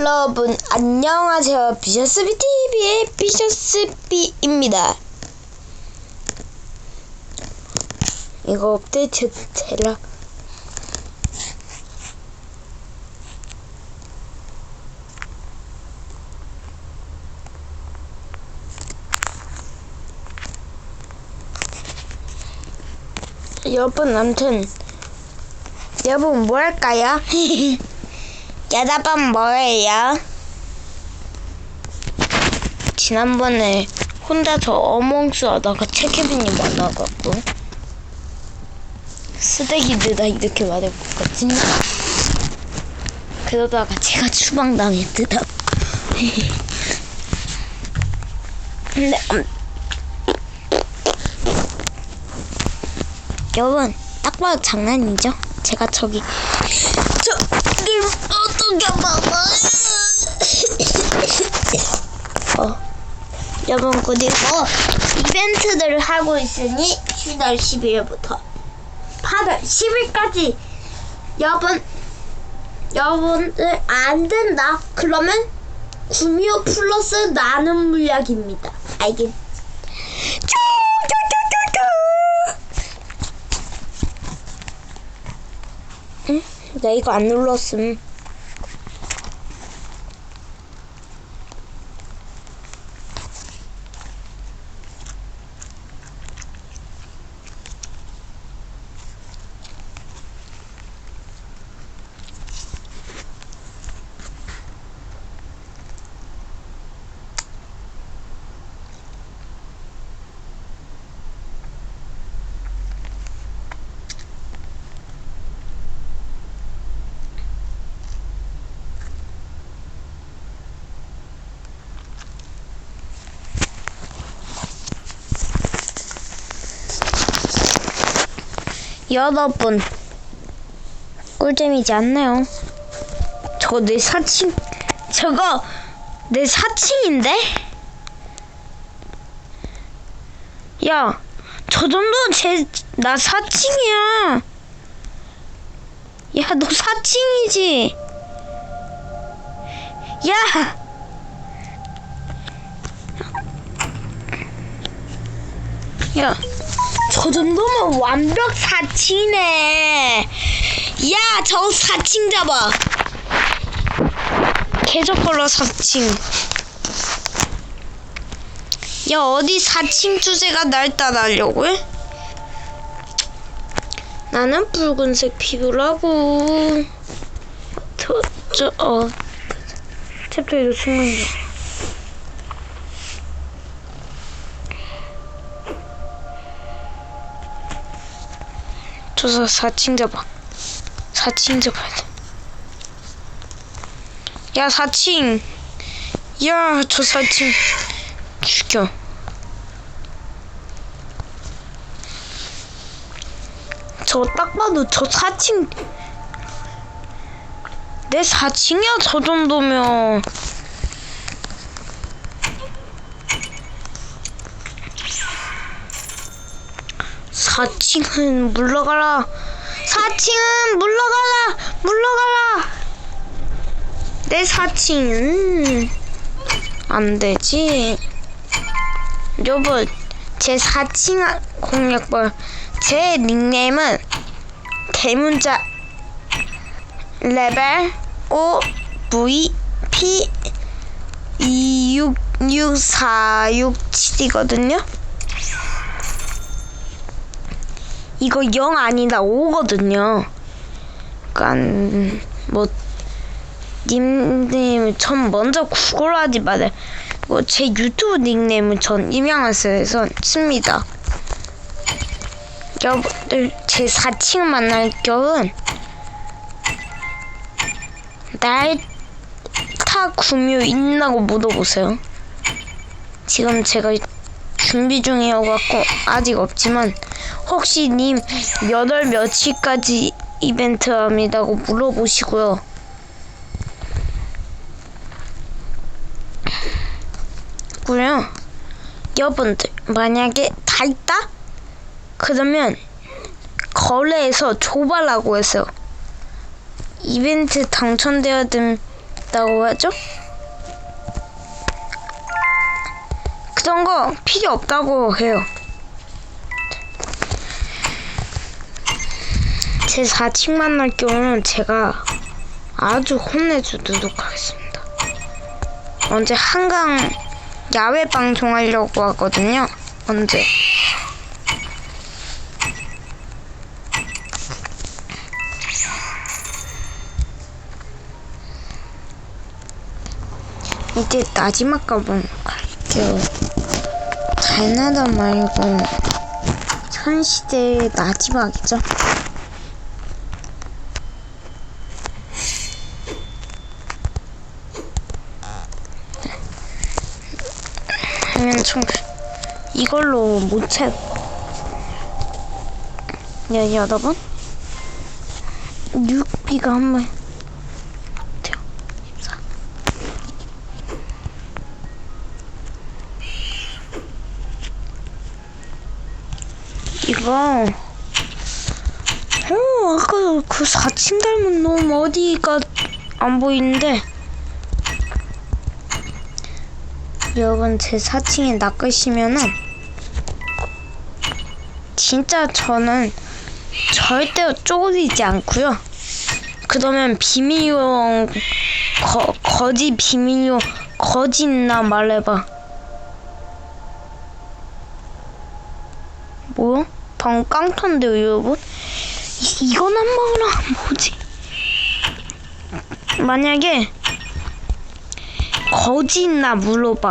여러분 안녕하세요 비셔스비 TV의 비셔스비입니다. 이거 업데이트 되라. 여러분 아무튼 여러분 뭐 할까요? 여러분 뭐예요? 지난번에 혼자서 어몽스 하다가 체케빈이 많아갖고 쓰레기들다 이렇게 같은데 그러다가 제가 추방당했더라고 근데 음, 여러분 딱 봐도 장난이죠? 제가 저기 저를 어. 여러분 그리고 이벤트들을 하고 있으니 10월 12일부터 8월 10일까지 여러분 여러분들 안 된다 그러면 구미호 플러스 나는 물약입니다 알겠 응? 나 이거 안 눌렀음 여러분 꿀잼이지 않나요? 저거 내 사칭 저거 내 사칭인데? 야, 저 정도는 제 나 사칭이야. 야, 너 사칭이지? 야! 야, 저 정도면 완벽 사칭이네. 야, 저 사칭 잡아. 계속 걸러 사칭. 야, 어디 사칭 주제가 날 따라하려고 해? 나는 붉은색 피부라고. 저, 저, 어. 챕터에도 숨는다. 저서 4층 잡아. 4층 잡아야 돼. 야, 4층. 야, 저 4층. 죽여. 저 딱 봐도 저 4층. 내 4층이야, 저 정도면. 사칭은 물러가라. 사칭은 물러가라. 물러가라. 내 사칭은 안 되지. 여러분, 제 사칭 공략법, 제 닉네임은 대문자 레벨 5 V P 266467이거든요. 이거 0 아니다 5거든요. 그러니까 뭐 닉네임 전 먼저 구글 하지 마세요. 뭐제 유튜브 닉네임은 전 임양한스에서 씁니다. 여러분들 제 4층 만날 경은 날타 구묘 있나고 물어보세요. 지금 제가 준비 중이어갖고 아직 없지만 혹시 님 몇월 며칠까지 이벤트 합니다고 물어보시고요. 고요 여러분들 만약에 다 있다? 그러면 거래에서 조발라고 했어요. 이벤트 당첨되어든 있다고 하죠? 그런 거 필요 없다고 해요. 제 4층 만날 경우는 제가 아주 혼내주도록 하겠습니다. 언제 한강 야외 방송하려고 하거든요. 언제? 이제 마지막 가본 갈게요. 달나다 말고 선시대의 마지막이죠. 총 이걸로 못 채. 야 여러분, 육비가 한번 돼요. 14. 이거 어 아까 그 4층 닮은 놈 어디가 안 보이는데 여러분 제 4층에 낚으시면은 진짜 저는 절대 쪼그리지 않고요 그러면 비밀용 거, 거지 비밀용 거지 있나 말해봐 뭐야? 방금 깡탄데요 여러분? 이, 이건 한 방울아 뭐지? 만약에 거지 있나 물어봐.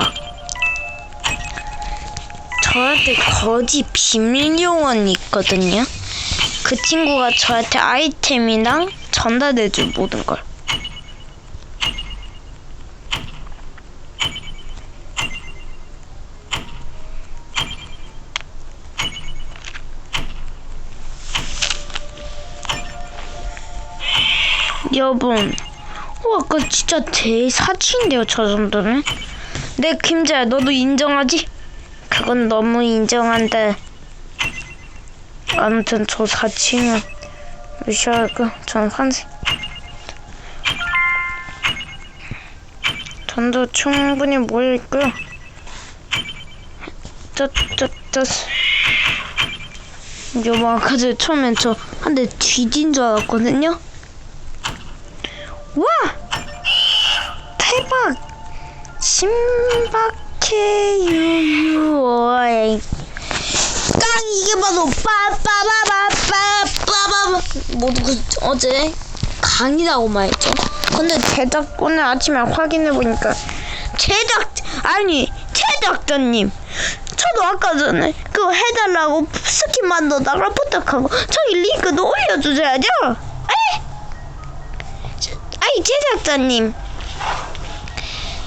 저한테 거지 비밀 요원이 있거든요. 그 친구가 저한테 아이템이랑 전달해줄 모든 걸. 여러 아까 진짜 대사치인데요, 저 정도면? 네, 김자야, 너도 인정하지? 그건 너무 인정한데. 아무튼 저 사치는 무시하고 전 환생. 전도 충분히 모여 있고요. 쩌쩌쩌. 여보 아까 전에 처음엔 저 한 대 뒤진 줄 알았거든요. 와! 대박! 신박해 유유어이 깡 이게 바로 빠빠바바빠빠바 모두 그 어제 강이라고 말했죠 근데 제작 오늘 아침에 확인해보니까 제작 아니 제작자님 저도 아까 전에 그거 해달라고 스킨 만들다가 부탁하고 저기 링크도 올려주셔야죠 에? 제작자님.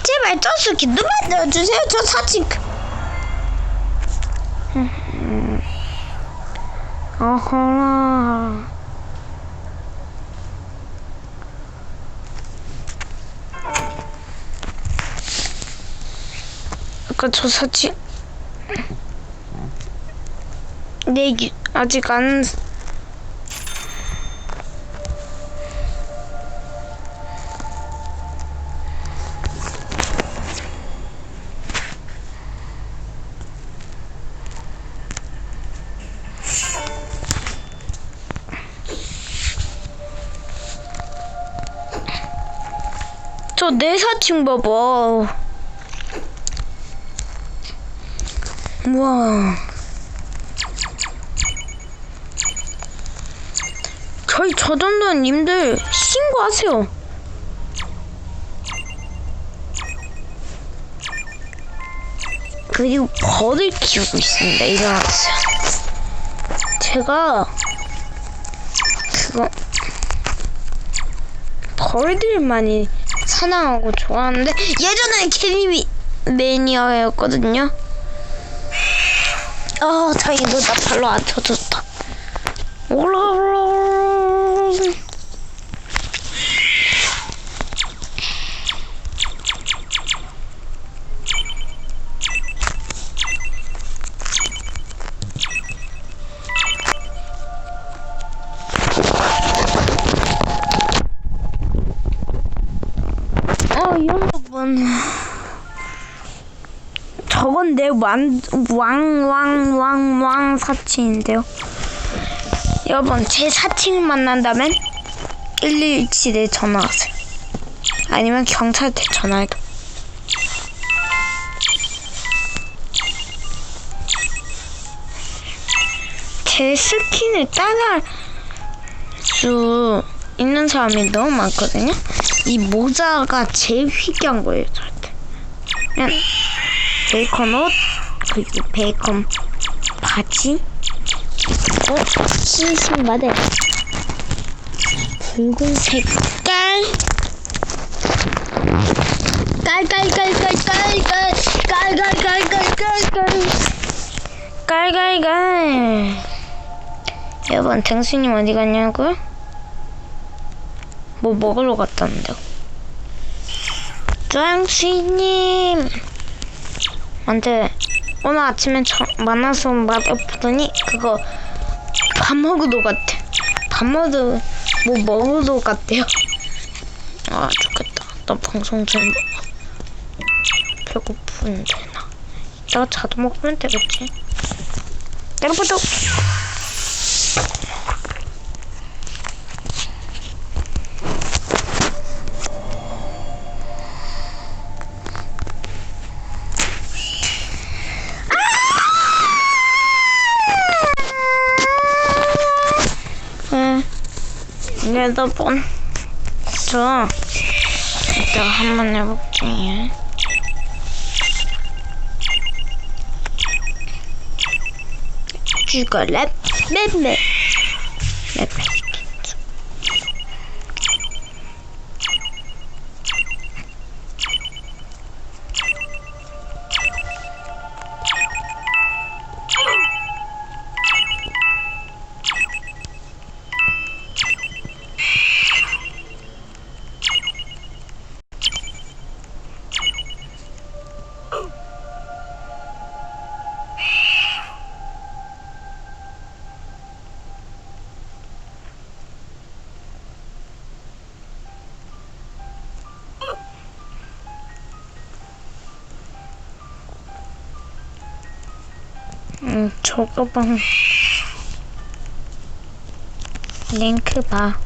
제발 저 스킨도 만들어주세요 저 사진 어허라. 아까 저 사진 내 네, 아직 안 내 사칭 봐봐. 우와. 저희 저 정도는 님들 신고하세요. 그리고 벌을 키우고 있습니다. 일어나세요. 제가 그거 벌들 많이 사랑하고 좋아하는데 예전에 캐리 매니아였거든요. 아 다행히 너나 발로 안 터졌다. 올라 올라. 여러 내 왕왕왕 왕 왕 사칭인데요 여러분 제 사칭을 만난다면 117에 전화하세요 아니면 경찰한테 전화해도 제 스킨을 따라할 수 있는 사람이 너무 많거든요. 이 모자가 제일 희귀한 거예요, 저한테. 그냥 베이컨 옷, 그리고 베이컨 바지, 그리고 흰 신발에 붉은 색깔, 깔깔깔깔깔깔깔깔깔깔깔 깔깔깔 여러분 댕수님 어디 갔냐고요? 뭐 먹으러 갔다는데요 댕수님 한테 오늘 아침에 저, 만나서 말해보더니 그거 밥 먹으러 갔대 밥 먹으러 뭐 먹으러 갔대요. 아 좋겠다. 나 방송 좀 배고픈데 나? 이따가 자도 먹으면 되겠지? 내가 보자 응. 여러분, 저 이따가 한번 해볼게요. 죽어라, 맵맵. 맵맵. 응, 저거 봐. 링크 봐.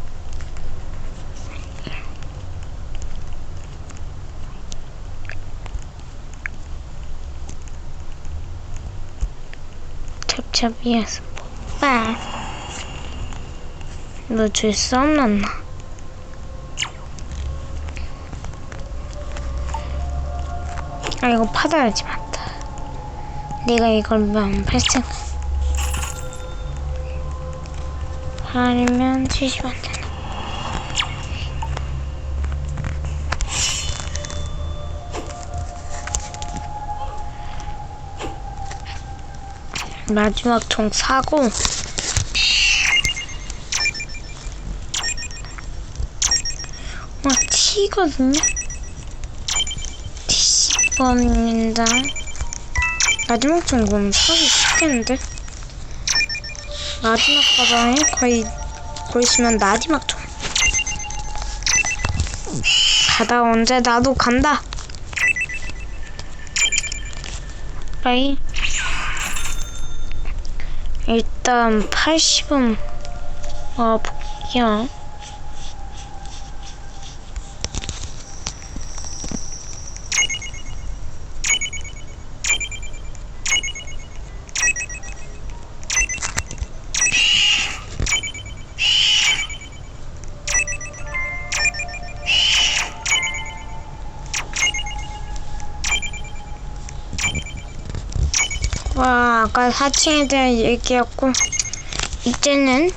찹찹이에서 봐. 너 줄 수 없나? 아 이거 받아야지 맞다. 내가 이걸 만 8천 팔면 70원 되나? 마지막 총 사고 와 티거든요? T10번입니다 마지막 정도는 사기 쉽겠는데? 마지막 가방에 거의 있으면 마지막 정. 가다 언제 나도 간다. 빠이. 일단 80은 아 볼게요 와, 아까 4층에 대한 얘기였고, 이제는,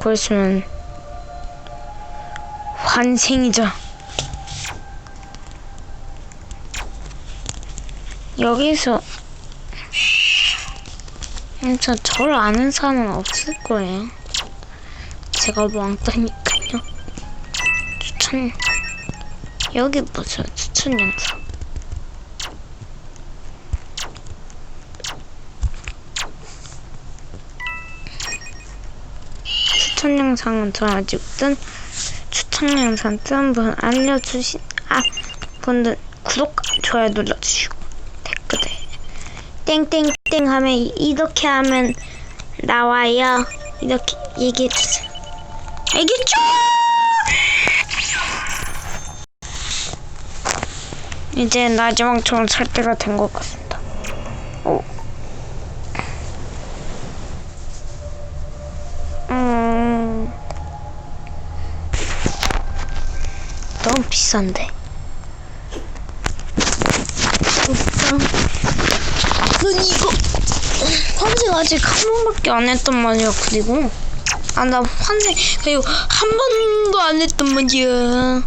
보시면, 환생이죠. 여기서, 진짜 저를 아는 사람은 없을 거예요. 제가 왕따니까요. 추천, 여기 보세요. 추천 영상. 추천 영상은 저 아직은 추천 영상 뜨는 분 알려주신 아 분들 구독 좋아요 눌러주시고. 댓글에 땡땡땡 하면 이- 이렇게 하면 나와요. 이렇게 얘기해주세요. 알겠죠? 이제 마지막처럼 살 때가 된 것 같습니다 오. 음 너무 비싼데. 넌 이거 환생 아직 한 번밖에 안 했단 말이야 그리고. 아 나 환생 그리고 한 번도 안 했단 말이야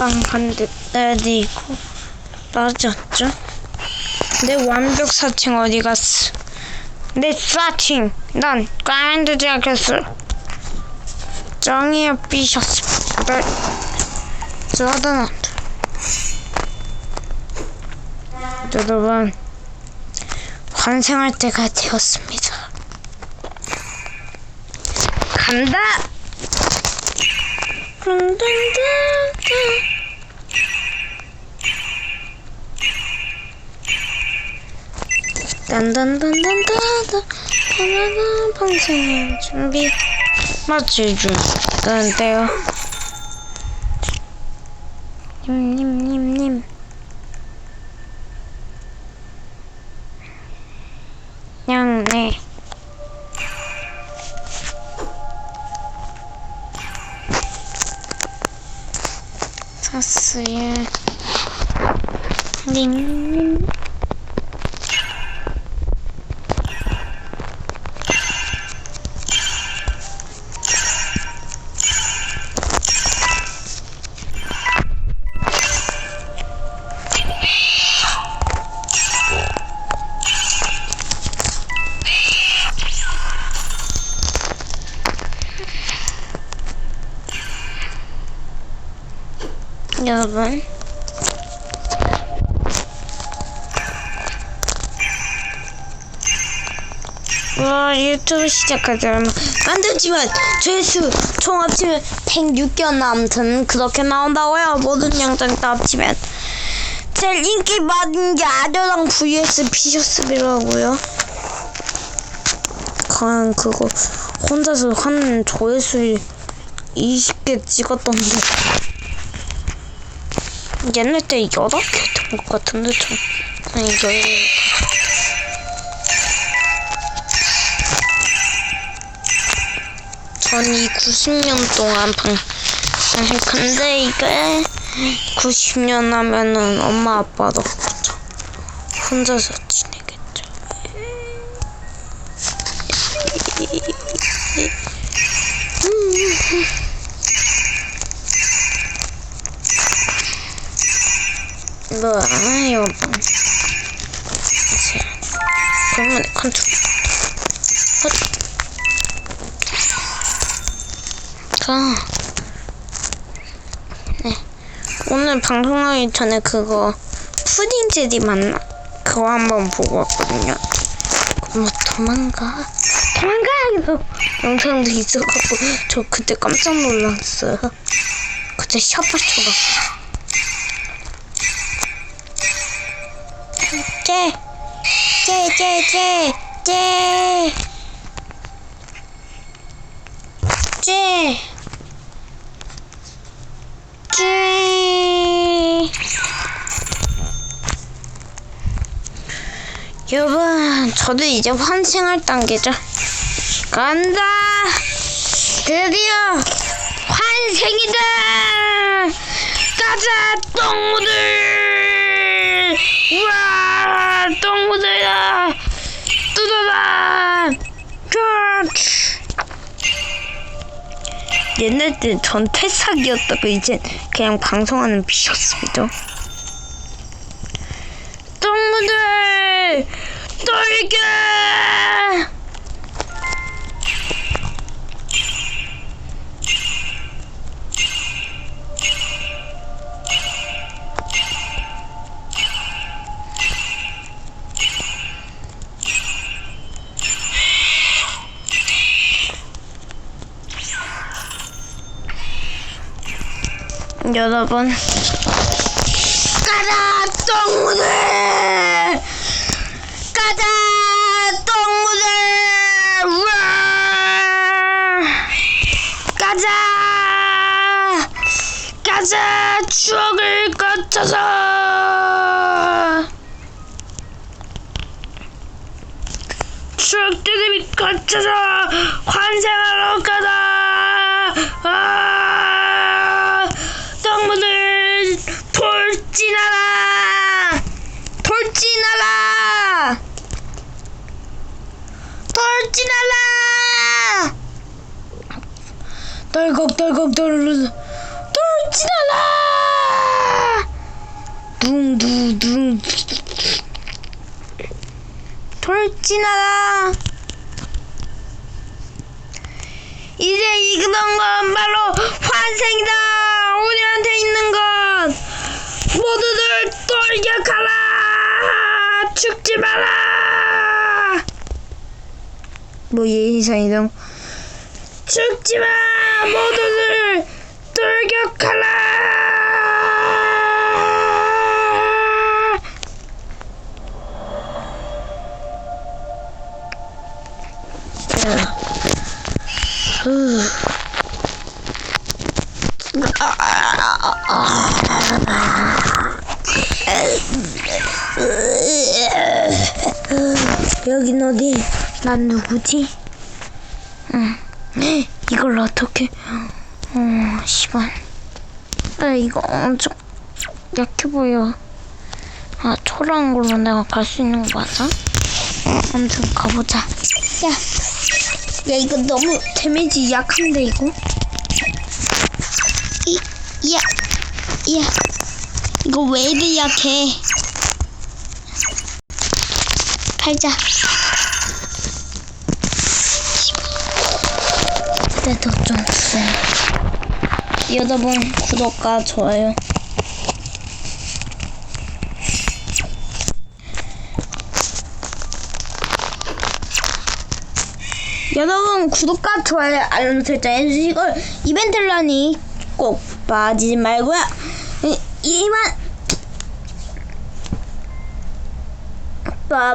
선빵 반대 때도 있고 맞았죠? 내 완벽 사칭 어디 갔어? 내 사칭 난 까만두지 않겠어 정의의 삐셨어 네 저는 여러분 환생할 때가 되었습니다 간다 둥둥둥둥. 딴딴딴딴딴딴 하나가 방생 준비 마칠 줄 건데요 님님님님. 양네. 사스에 링 안 됐지만 조회수 총 합치면 106개였나 아무튼 그렇게 나온다고요? 모든 영상 다 합치면. 제일 인기 많은 게 아려랑 vs 피셔스비라고요. 그냥 그거 혼자서 한 조회수 20개 찍었던데. 옛날 때 여러 개 했던 것 같은데 좀. 아니 열 전이 90년 동안 방송을 근데 이게 90년 하면은 엄마 아빠도. 혼자서 지내겠죠. 뭐 알아요. 그러면 컨트롤. 자. 네. 오늘 방송하기 전에 그거 푸딩 제리 맞나? 그거 한번 보고 왔거든요. 뭐 도망가? 도망가! 해서 영상도 있어갖고 저 그때 깜짝 놀랐어요. 그때 샤파 쳐봤어. 쟤! 쟤, 쟤, 쟤! 쟤! 쟤! 쟤! 여러분, 저도 이제 환생할 단계죠. 간다! 드디어 환생이다! 가자, 똥무들! 우와, 똥무들이다! 뚜다다! 쭈! 옛날 때전 퇴사기였다고 이젠 그냥 방송하는 비셨습니다. 여러분. 가자 똥무들! 가자 똥무들! 우와! 가자! 가자 추억을 거쳐서! 추억들이 거쳐서 환생하러 가다 아 똥무들 돌진하라 돌진하라 돌진하라 떨걱떨걱 떨 돌진하라! 둥두둥. 돌진하라! 이제 이런 건 바로 환생이다! 우리한테 있는 건 모두들 돌격하라! 죽지 마라! 뭐 예의상이동 죽지 마 모두들 돌격하라 여긴 어디? 난 누구지? 응. 이걸 어떻게? 어, 시발. 아, 이거 엄청 약해 보여. 아, 초라한 걸로 내가 갈 수 있는 거 맞아? 아무튼 가보자. 야, 야, 이거 너무 데미지 약한데, 이거? 이, 야, 야, 이거 왜 이리 약해? 팔자. 여러분 구독과 좋아요. 여러분 구독과 좋아요 알람 설정 해주시고 이벤트란이 꼭 빠지지 말고요. 이- 이만 빠.